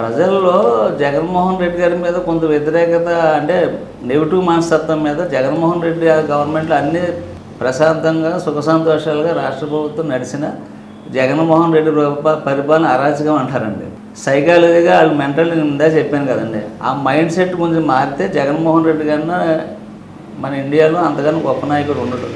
ప్రజల్లో జగన్మోహన్ రెడ్డి గారి మీద కొంత వ్యతిరేకత అంటే నెగిటివ్ మనస్తత్వం మీద జగన్మోహన్ రెడ్డి గారి గవర్నమెంట్లో అన్ని ప్రశాంతంగా సుఖ సంతోషాలుగా రాష్ట్ర ప్రభుత్వం నడిచిన జగన్మోహన్ రెడ్డి రూప పరిపాలన అరాచకం అంటారండి. సైకాలజీగా వాళ్ళు మెంటల్ ఉందా చెప్పాను కదండి. ఆ మైండ్ సెట్ కొంచెం మారితే జగన్మోహన్ రెడ్డి కన్నా మన ఇండియాలో అంతగానో గొప్ప నాయకుడు ఉండడు.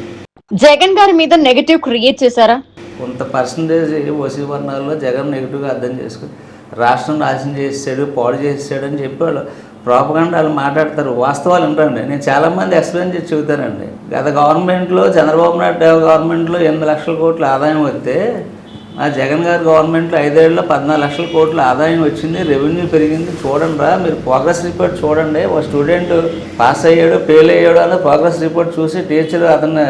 జగన్ గారి మీద నెగటివ్ క్రియేట్ చేశారా? కొంత పర్సంటేజ్ ఓసీ వర్ణాల్లో జగన్ నెగిటివ్గా అర్థం చేసుకుని రాష్ట్రం నాశనం చేసాడు పాడు చేసాడు అని చెప్పి వాళ్ళు ప్రాపగండా వాళ్ళు మాట్లాడతారు. వాస్తవాలు ఉంటారండి నేను చాలామంది ఎక్స్ప్లెయిన్ చేసి చెబుతానండి. గత గవర్నమెంట్లో చంద్రబాబు నాయుడు గవర్నమెంట్లో ఎనిమిది లక్షల కోట్ల ఆదాయం వస్తే ఆ జగన్ గారి గవర్నమెంట్లో ఐదేళ్ళలో పద్నాలుగు లక్షల కోట్ల ఆదాయం వచ్చింది రెవెన్యూ పెరిగింది. చూడండి రా మీరు ప్రోగ్రెస్ రిపోర్ట్ చూడండి. ఒక స్టూడెంట్ పాస్ అయ్యాడు ఫెయిల్ అయ్యాడు అని ప్రోగ్రెస్ రిపోర్ట్ చూసి టీచర్ అతన్ని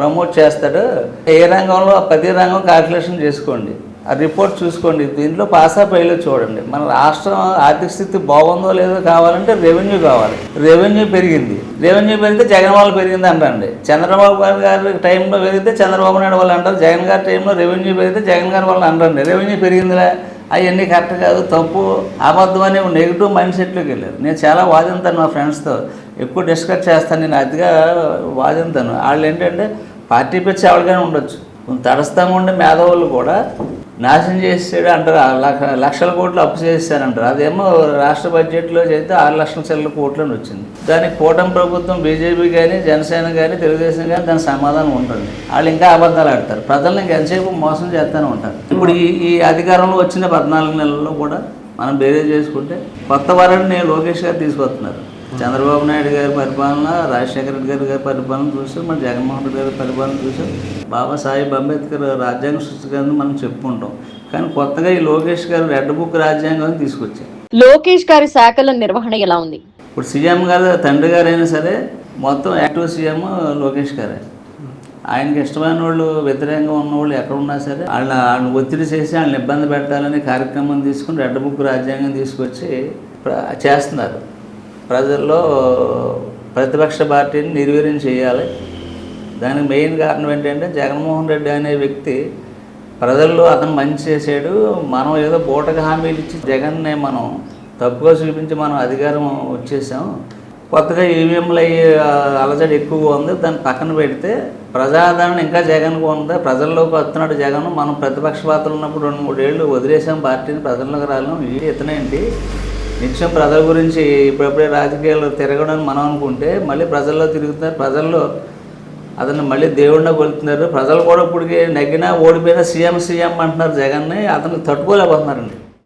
ప్రమోట్ చేస్తాడు. ఏ రంగంలో ప్రతి రంగం క్యాల్కులేషన్ చేసుకోండి. ఆ రిపోర్ట్ చూసుకోండి. దీంట్లో పాస్ ఆ చూడండి. మన రాష్ట్రం ఆర్థిక స్థితి బాగుందో లేదో కావాలంటే రెవెన్యూ కావాలి. రెవెన్యూ పెరిగింది. రెవెన్యూ పెరిగితే జగన్ వాళ్ళు పెరిగింది అంటండి. చంద్రబాబు గారి గారి టైంలో పెరిగితే చంద్రబాబు నాయుడు వాళ్ళు అంటారు. జగన్ గారి టైంలో రెవెన్యూ పెరిగితే జగన్ గారి వాళ్ళు అంటారండి రెవెన్యూ పెరిగిందిలే. అవన్నీ కరెక్ట్ కాదు. తప్పు అబద్ధం అనే నెగిటివ్ మైండ్ సెట్లోకి వెళ్ళారు. నేను చాలా వాదింతాను మా ఫ్రెండ్స్తో. ఎక్కువ డిస్కస్ చేస్తాను. నేను అతిగా వాదింతాను. వాళ్ళు ఏంటంటే పార్టీ పిచ్చి ఎవరికైనా ఉండొచ్చు. కొంత తటస్థంగా ఉండే మేధావులు కూడా నాశనం చేసాడు అంటారు. లక్ష లక్షల కోట్లు అప్పు చేశారంటారు అదేమో రాష్ట్ర బడ్జెట్లో చేస్తే ఆరు లక్షల చిల్లర కోట్లు అని వచ్చింది. దానికి కూటమి ప్రభుత్వం బీజేపీ కానీ జనసేన కానీ తెలుగుదేశం కానీ దానికి సమాధానం ఉంటుంది. వాళ్ళు ఇంకా అబద్ధాలు ఆడతారు. ప్రజలను ఇంకా ఎంతసేపు మోసం చేస్తూనే ఉంటారు. ఇప్పుడు ఈ ఈ అధికారంలో వచ్చిన పద్నాలుగు నెలల్లో కూడా మనం బేరే చేసుకుంటే కొత్త వారిని లోకేష్ గారు తీసుకొస్తున్నారు. చంద్రబాబు నాయుడు గారి పరిపాలన రాజశేఖర రెడ్డి గారి గారి పరిపాలన చూసాం మన జగన్మోహన్ రెడ్డి గారి పరిపాలన చూసాం. బాబాసాహెబ్ అంబేద్కర్ రాజ్యాంగ సృష్టిగారిని మనం చెప్పుకుంటాం. కానీ కొత్తగా ఈ లోకేష్ గారు రెడ్ బుక్ రాజ్యాంగం తీసుకొచ్చారు. లోకేష్ గారి శాఖల నిర్వహణ ఎలా ఉంది? ఇప్పుడు సీఎం గారు తండ్రి గారైనా సరే మొత్తం యాక్టివ్ సీఎం లోకేష్ గారే. ఆయనకి ఇష్టమైన వాళ్ళు వ్యతిరేకంగా ఉన్న వాళ్ళు ఎక్కడ ఉన్నా సరే వాళ్ళ వాళ్ళని ఒత్తిడి చేసి వాళ్ళని ఇబ్బంది పెట్టాలని కార్యక్రమం తీసుకుని రెడ్ బుక్ రాజ్యాంగం తీసుకొచ్చి చేస్తున్నారు. ప్రజల్లో ప్రతిపక్ష పార్టీని నిర్వీర్యం చేయాలి. దానికి మెయిన్ కారణం ఏంటంటే జగన్మోహన్ రెడ్డి అనే వ్యక్తి ప్రజల్లో అతను మంచి చేశాడు. మనం ఏదో పూటక హామీలు ఇచ్చి జగన్నే మనం తప్పుగా చూపించి మనం అధికారం వచ్చేసాం. కొత్తగా ఈవీఎంలు అయ్యి అలజడి ఎక్కువగా ఉంది. దాన్ని పక్కన పెడితే ప్రజాదరణ ఇంకా జగన్కు ఉంది. ప్రజల్లోకి వస్తున్నాడు జగన్. మనం ప్రతిపక్ష పాత్రలు ఉన్నప్పుడు రెండు మూడేళ్ళు వదిలేసాం. పార్టీని ప్రజల్లోకి రాలేం. ఈ ఇతనేంటి? నిత్యం ప్రజల గురించి ఇప్పుడప్పుడే రాజకీయాలు తిరగడం మనం అనుకుంటే మళ్ళీ ప్రజల్లో తిరుగుతున్నారు ప్రజల్లో అతన్ని మళ్ళీ దేవుడిని కొలుతున్నారు. ప్రజలు కూడా ఇప్పటికి నగ్గినా ఓడిపోయినా సీఎం సీఎం అంటున్నారు జగన్ని అతను తట్టుకోలేకపోతున్నారండి.